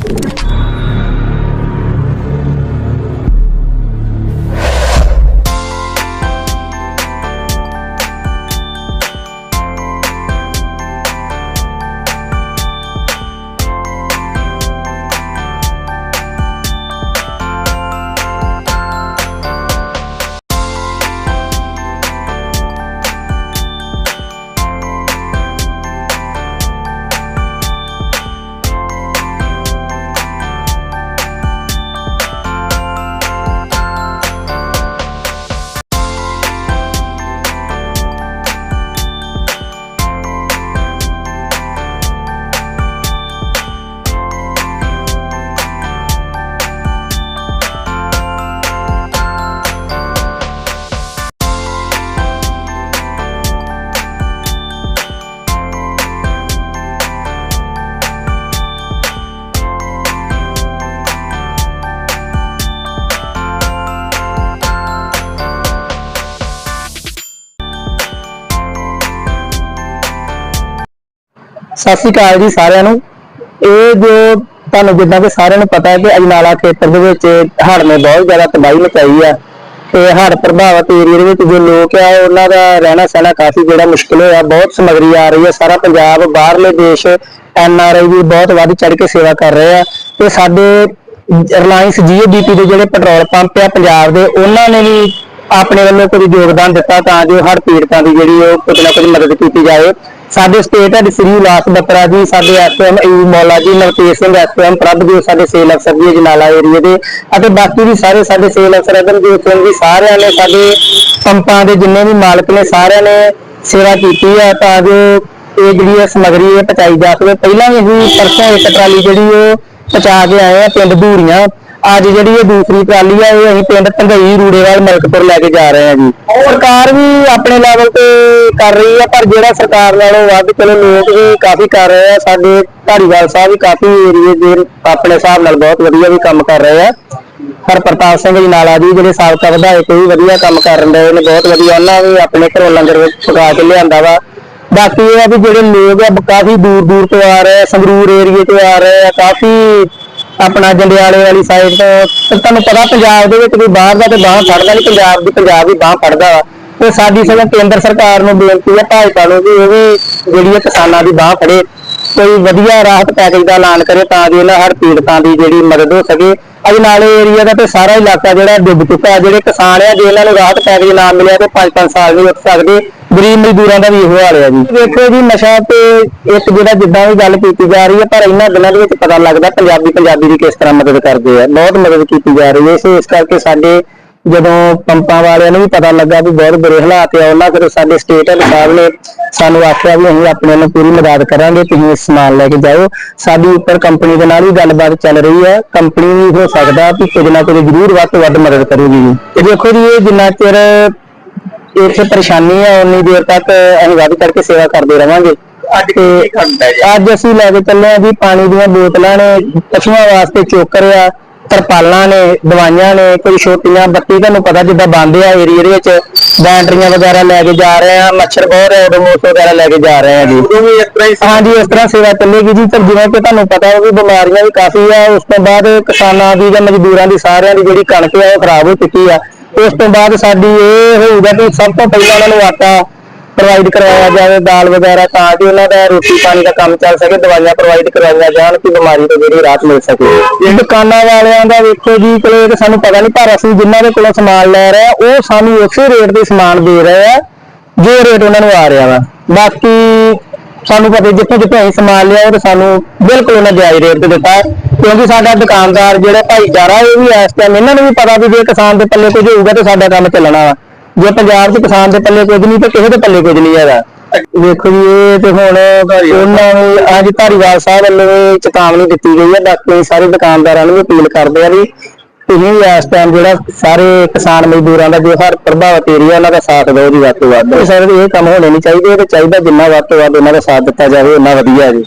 Oh. ਸਤਿ ਸ਼੍ਰੀ ਅਕਾਲ ਜੀ ਸਾਰਿਆਂ ਨੂੰ। ਇਹ ਜੋ ਤੁਹਾਨੂੰ ਜਿੱਦਾਂ ਕਿ ਸਾਰਿਆਂ ਨੂੰ ਪਤਾ ਹੈ ਕਿ ਅਜਨਾਲਾ ਖੇਤਰ ਦੇ ਵਿੱਚ ਹੜ੍ਹ ਨੇ ਬਹੁਤ ਜ਼ਿਆਦਾ ਤਬਾਹੀ ਮਚਾਈ ਆ ਤੇ ਹੜ੍ਹ ਪ੍ਰਭਾਵਿਤ ਏਰੀਆ ਦੇ ਵਿੱਚ ਜੋ ਲੋਕ ਆ, ਉਹਨਾਂ ਦਾ ਰਹਿਣਾ ਸਹਿਣਾ ਕਾਫੀ ਜਿਹੜਾ ਮੁਸ਼ਕਲ ਹੋਇਆ, ਬਹੁਤ ਸਮਗਰੀ ਆ ਰਹੀ ਹੈ ਸਾਰਾ ਪੰਜਾਬ, ਬਾਹਰਲੇ ਦੇਸ਼, ਐਨ ਆਰ ਆਈ ਵੀ ਬਹੁਤ ਵੱਧ ਚੜ ਕੇ ਸੇਵਾ ਕਰ ਰਹੇ ਆ ਤੇ ਸਾਡੇ ਰਿਲਾਇੰਸ ਜੀਓਡੀਪੀ ਦੇ ਜਿਹੜੇ ਪੈਟਰੋਲ ਪੰਪ ਆ ਪੰਜਾਬ ਦੇ, ਉਹਨਾਂ ਨੇ ਵੀ ਆਪਣੇ ਵੱਲੋਂ ਕੁਝ ਯੋਗਦਾਨ ਦਿੱਤਾ ਤਾਂ ਜੋ ਹੜ੍ਹ ਪੀੜਤਾਂ ਦੀ ਜਿਹੜੀ ਉਹ ਕੁਝ ਨਾ ਕੁਝ ਮਦਦ ਕੀਤੀ ਜਾਏ ਸਾਡੇ ਸਟੇਟ ਹੈਡ ਸ੍ਰੀ ਉਲਾਸ ਬੱਤਰਾ ਜੀ, ਸਾਡੇ ਐਸਐਮ ਈ ਮੌਲਾ ਜੀ, ਨਵਤੇਜ ਸਿੰਘ ਐਸਐਮ ਪ੍ਰਭਜੋਤ ਸਾਡੇ ਸੇਲ ਅਫਸਰ ਜੀ, ਜਨਾਲਾ ਏਰੀਏ ਦੇ। ਅਤੇ ਬਾਕੀ ਵੀ ਸਾਰੇ ਸਾਡੇ ਸੇਲ ਅਫਸਰ ਅਗਰਜੋਤ ਸਿੰਘ ਜੀ, ਸਾਰਿਆਂ ਨੇ ਸਾਡੇ ਪੰਪਾਂ ਦੇ ਜਿੰਨੇ ਵੀ ਮਾਲਕ ਨੇ, ਸਾਰਿਆਂ ਨੇ ਸੇਵਾ ਕੀਤੀ ਹੈ ਤਾਂ ਜੋ ਇਹ ਜਿਹੜੀ ਇਹ ਸਮਗਰੀ ਇਹ ਪਹੁੰਚਾਈ ਜਾ ਸਕੇ। ਪਹਿਲਾਂ ਵੀ ਅਸੀਂ ਪਰਸੋਂ ਇੱਕ ਟਰਾਲੀ ਜਿਹੜੀ ਉਹ ਪਹੁੰਚਾ ਕੇ ਆਏ ਆ, ਪਿੰਡ ਧੂਰੀਆਂ। ਅੱਜ ਜਿਹੜੀ ਇਹ ਦੂਸਰੀ ਟਰਾਲੀ ਆ, ਇਹ ਅਸੀਂ ਪਿੰਡ ਧੰਗਈ ਰੂੜੇਵਾਲ ਮਲਕਪੁਰ ਲੈ ਕੇ ਜਾ ਰਹੇ ਹਾਂ ਜੀ। ਸਰਕਾਰ ਵੀ ਆਪਣੇ ਲੈਵਲ ਤੇ ਕਰ ਰਹੀ ਆ, ਪਰ ਜਿਹੜਾ ਸਰਕਾਰ ਨਾਲੋਂ ਵੱਧ ਚਲੋ ਲੋਕ ਵੀ ਕਾਫੀ ਕਰ ਰਹੇ ਆ, ਸਾਡੇ ਧਾਰੀਵਾਲ ਸਾਹਿਬ ਵੀ ਕਾਫੀ ਏਰੀਏ ਦੇ ਆਪਣੇ ਹਿਸਾਬ ਨਾਲ ਬਹੁਤ ਵਧੀਆ ਵੀ ਕੰਮ ਕਰ ਰਹੇ ਆ। ਹਰ ਪ੍ਰਤਾਪ ਸਿੰਘ ਜੀ ਨਾਲਾ ਜੀ ਜਿਹੜੇ ਸਾਬਕਾ ਵਿਧਾਇਕ ਵੀ ਵਧੀਆ ਕੰਮ ਕਰਨ ਰਹੇ ਨੇ, ਬਹੁਤ ਵਧੀਆ, ਉਹਨਾਂ ਵੀ ਆਪਣੇ ਘਰੋਂ ਲੰਗਰ ਵਿੱਚ ਪਕਾ ਕੇ ਲਿਆਂਦਾ ਵਾ। ਬਾਕੀ ਇਹ ਆ ਵੀ ਜਿਹੜੇ ਲੋਕ ਆ ਕਾਫੀ ਦੂਰ ਦੂਰ ਤੋਂ ਆ ਰਹੇ ਆ, ਸੰਗਰੂਰ ਏਰੀਏ ਤੋਂ ਆ ਰਹੇ ਆ, ਕਾਫੀ ਆਪਣਾ ਜੰਡਿਆਲੇ ਵਾਲੀ ਸਾਈਡ ਤੋਂ ਤੇ ਤੁਹਾਨੂੰ ਪਤਾ ਪੰਜਾਬ ਦੇ ਵਿੱਚ ਵੀ ਬਾਹਰ ਦਾ ਤੇ ਬਾਹ ਫੜਦਾ ਨਹੀਂ, ਪੰਜਾਬ ਦੀ ਪੰਜਾਬ ਹੀ ਬਾਹ ਫੜਦਾ ਵਾ। ਤੇ ਸਾਡੀ ਸਗੋਂ ਕੇਂਦਰ ਸਰਕਾਰ ਨੂੰ ਬੇਨਤੀ ਹੈ, ਭਾਜਪਾ ਨੂੰ ਵੀ ਇਹ ਵੀ ਜਿਹੜੀ ਹੈ ਕਿਸਾਨਾਂ ਦੀ ਬਾਹ ਫੜੇ। ਕੋਈ ਵਧੀਆ ਰਾਹਤ ਪੈਕੇਜ ਦਾ ਐਲਾਨ ਕਰੇ ਤਾਂ ਜੋ ਇਹਨਾਂ ਹਰ ਪੀੜਤਾਂ ਦੀ ਜਿਹੜੀ ਮਦਦ ਹੋ ਸਕੇ। ਅਜਨਾਲੇ ਏਰੀਆ ਦਾ ਤੇ ਸਾਰਾ ਇਲਾਕਾ ਜਿਹੜਾ ਡੁੱਬ ਚੁੱਕਾ ਹੈ, ਜਿਹੜੇ ਕਿਸਾਨ ਆ, ਜੇ ਇਹਨਾਂ ਨੂੰ ਰਾਹਤ ਪੈਕੇਜ ਨਾ ਮਿਲਿਆ ਤੇ 5-5 ਸਾਲ ਨਹੀਂ ਉੱਠ ਸਕਦੇ। ਗਰੀਬ ਮਜ਼ਦੂਰਾਂ ਦਾ ਵੀ ਇਹੋ ਹਾਲ ਹੈ ਜੀ। ਦੇਖੋ ਜੀ, ਨਸ਼ਾ ਤੇ ਇੱਕ ਜਿਹੜਾ ਜਿੱਦਾਂ ਵੀ ਗੱਲ ਕੀਤੀ ਜਾ ਰਹੀ ਹੈ, ਪਰ ਇਹਨਾਂ ਦਿਨਾਂ ਦੇ ਵਿੱਚ ਪਤਾ ਲੱਗਦਾ ਪੰਜਾਬੀ ਪੰਜਾਬੀ ਦੀ ਕਿਸ ਤਰ੍ਹਾਂ ਮਦਦ ਕਰਦੇ ਆ। ਬਹੁਤ ਮਦਦ ਕੀਤੀ ਜਾ ਰਹੀ ਹੈ। ਇਸ ਕਰਕੇ ਸਾਡੇ ਜਦੋਂ ਪੰਪਾਂ ਵਾਲਿਆਂ ਨੂੰ ਵੀ ਪਤਾ ਲੱਗਾ ਵੀ ਬਹੁਤ ਬੁਰੇ ਹਾਲਾਤ ਆ ਉਹਨਾਂ ਫਿਰ ਸਾਡੇ ਸਟੇਟ ਸਾਹਿਬ ਨੇ ਸਾਨੂੰ ਆਖਿਆ ਵੀ ਅਸੀਂ ਆਪਣੇ ਨੂੰ ਪੂਰੀ ਮਦਦ ਕਰਾਂਗੇ ਤੁਸੀਂ ਇਹ ਸਮਾਨ ਲੈ ਕੇ ਜਾਓ। ਸਾਡੀ ਉੱਪਰ ਕੰਪਨੀ ਦੇ ਨਾਲ ਵੀ ਗੱਲਬਾਤ ਚੱਲ ਰਹੀ ਹੈ ਕੰਪਨੀ ਵੀ ਹੋ ਸਕਦਾ ਕਿ ਕੁਝ ਨਾ ਕੁਝ ਜ਼ਰੂਰ ਵੱਧ ਤੋਂ ਵੱਧ ਮਦਦ ਕਰੂਗੀ ਤੇ ਦੇਖੋ ਜੀ ਇਹ ਜਿੰਨਾ ਚਿਰ ਇੱਥੇ ਪਰੇਸ਼ਾਨੀ ਆ ਉਨੀ ਦੇਰ ਤੱਕ ਅਸੀਂ ਵੱਧ ਕਰਕੇ ਸੇਵਾ ਕਰਦੇ ਰਵਾਂਗੇ। ਅੱਜ ਅੱਜ ਅਸੀਂ ਲੈ ਕੇ ਚੱਲੇ ਆ ਜੀ ਪਾਣੀ ਦੀਆਂ ਬੋਤਲਾਂ ਨੇ ਪਸ਼ੂਆਂ ਵਾਸਤੇ ਚੋਕਰ ਆ ਤਰਪਾਲਾਂ ਨੇ ਦਵਾਈਆਂ ਨੇ ਕੋਈ ਛੋਟੀਆਂ ਬੱਤੀ ਤੁਹਾਨੂੰ ਪਤਾ ਜਿੱਦਾਂ ਬੰਦ ਆ ਏਰੀਆ ਦੇ ਵਿੱਚ ਬੈਟਰੀਆਂ ਵਗੈਰਾ ਲੈ ਕੇ ਜਾ ਰਹੇ ਆ ਮੱਛਰ ਬਹੁਤ ਹੈ ਡੋਮੋਸ ਵਗੈਰਾ ਲੈ ਕੇ ਜਾ ਰਹੇ ਆ ਜੀ। ਹਾਂਜੀ ਇਸ ਤਰ੍ਹਾਂ ਸੇਵਾ ਚੱਲੇਗੀ ਜੀ ਪਰ ਜਿਵੇਂ ਕਿ ਤੁਹਾਨੂੰ ਪਤਾ ਹੈ ਕਿ ਬਿਮਾਰੀਆਂ ਵੀ ਕਾਫੀ ਆ ਉਸ ਤੋਂ ਬਾਅਦ ਕਿਸਾਨਾਂ ਦੀ ਜਾਂ ਮਜ਼ਦੂਰਾਂ ਦੀ ਸਾਰਿਆਂ ਦੀ ਜਿਹੜੀ ਕਣਕ ਆ ਉਹ ਖਰਾਬ ਹੋ ਚੁੱਕੀ ਆ। ਉਸ ਤੋਂ ਬਾਅਦ ਸਾਡੀ ਇਹ ਹੋਊਗਾ ਕਿ ਸਭ ਤੋਂ ਪਹਿਲਾਂ ਉਹਨਾਂ ਨੂੰ ਆਟਾ ਪ੍ਰੋਵਾਈਡ ਕਰਵਾਇਆ ਜਾਵੇ, ਦਾਲ ਵਗੈਰਾ ਤਾਂ ਕਿ ਉਹਨਾਂ ਦਾ ਰੋਟੀ ਪਾਣੀ ਦਾ ਕੰਮ ਚੱਲ ਸਕੇ, ਦਵਾਈਆਂ ਪ੍ਰੋਵਾਈਡ ਕਰਵਾਈਆਂ ਜਾਣ ਕਿ ਬਿਮਾਰੀ ਤੋਂ ਜਿਹੜੀ ਰਾਹਤ ਮਿਲ ਸਕੇ। ਇਹ ਦੁਕਾਨਾਂ ਵਾਲਿਆਂ ਦਾ ਵੇਖੋ ਜੀ, ਚਲੋ ਤਾਂ ਸਾਨੂੰ ਪਤਾ ਨਹੀਂ, ਪਰ ਅਸੀਂ ਜਿਨ੍ਹਾਂ ਦੇ ਕੋਲੋਂ ਸਮਾਨ ਲੈ ਰਹੇ ਆ ਉਹ ਸਾਨੂੰ ਉਸੇ ਰੇਟ ਦੇ ਸਮਾਨ ਦੇ ਰਹੇ ਆ, ਜੋ ਰੇਟ ਉਹਨਾਂ ਨੂੰ ਆ ਰਿਹਾ ਵਾ। ਬਾਕੀ ਸਾਨੂੰ ਪਤਾ ਜਿੱਥੇ ਜਿੱਥੇ ਅਸੀਂ ਸਮਾਨ ਲਿਆ, ਉਹ ਤਾਂ ਸਾਨੂੰ ਬਿਲਕੁਲ ਉਹਨਾਂ ਜਾਇਜ਼ ਰੇਟ ਤੇ ਦਿੱਤਾ ਕਿਉਂਕਿ ਸਾਡਾ ਦੁਕਾਨਦਾਰ ਜਿਹੜਾ ਭਾਈਚਾਰਾ, ਇਹ ਵੀ ਇਸ ਟਾਈਮ ਇਹਨਾਂ ਨੂੰ ਵੀ ਪਤਾ ਵੀ ਜੇ ਕਿਸਾਨ ਦੇ ਪੱਲੇ ਕੁਝ ਹੋਊਗਾ ਤਾਂ ਸਾਡਾ ਕੰਮ ਚੱਲਣਾ ਵਾ। ਜੇ ਪੰਜਾਬ 'ਚ ਕਿਸਾਨ ਦੇ ਪੱਲੇ ਕੁਝ ਨਹੀਂ ਤਾਂ ਕਿਸੇ ਦੇ ਪੱਲੇ ਕੁਝ ਨਹੀਂ ਹੈਗਾ। ਵੇਖੋ ਜੀ ਇਹ ਤੇ ਹੁਣ ਉਹਨਾਂ ਨੂੰ ਅੱਜ ਧਾਰੀਵਾਲ ਸਾਹਿਬ ਵੱਲੋਂ ਚੇਤਾਵਨੀ ਦਿੱਤੀ ਗਈ ਹੈ ਬਾਕੀ ਸਾਰੇ ਦੁਕਾਨਦਾਰਾਂ ਨੂੰ ਅਪੀਲ ਕਰਦੇ ਆ ਵੀ ਤੁਸੀਂ ਇਸ ਟਾਈਮ ਜਿਹੜਾ ਸਾਰੇ ਕਿਸਾਨ ਮਜ਼ਦੂਰਾਂ ਦਾ ਜੋ ਹਰ ਪ੍ਰਭਾਵਿਤ ਏਰੀਆ ਉਹਨਾਂ ਦਾ ਸਾਥ ਦਿਓ ਜੀ ਵੱਧ ਤੋਂ ਵੱਧ। ਇਹ ਸਾਰੇ ਇਹ ਕੰਮ ਹੋਣੇ ਨਹੀਂ ਚਾਹੀਦੇ ਤੇ ਚਾਹੀਦਾ ਜਿੰਨਾ ਵੱਧ ਤੋਂ ਵੱਧ ਉਹਨਾਂ ਦਾ ਸਾਥ ਦਿੱਤਾ ਜਾਵੇ ਉਹਨਾਂ ਵਧੀਆ ਜੀ।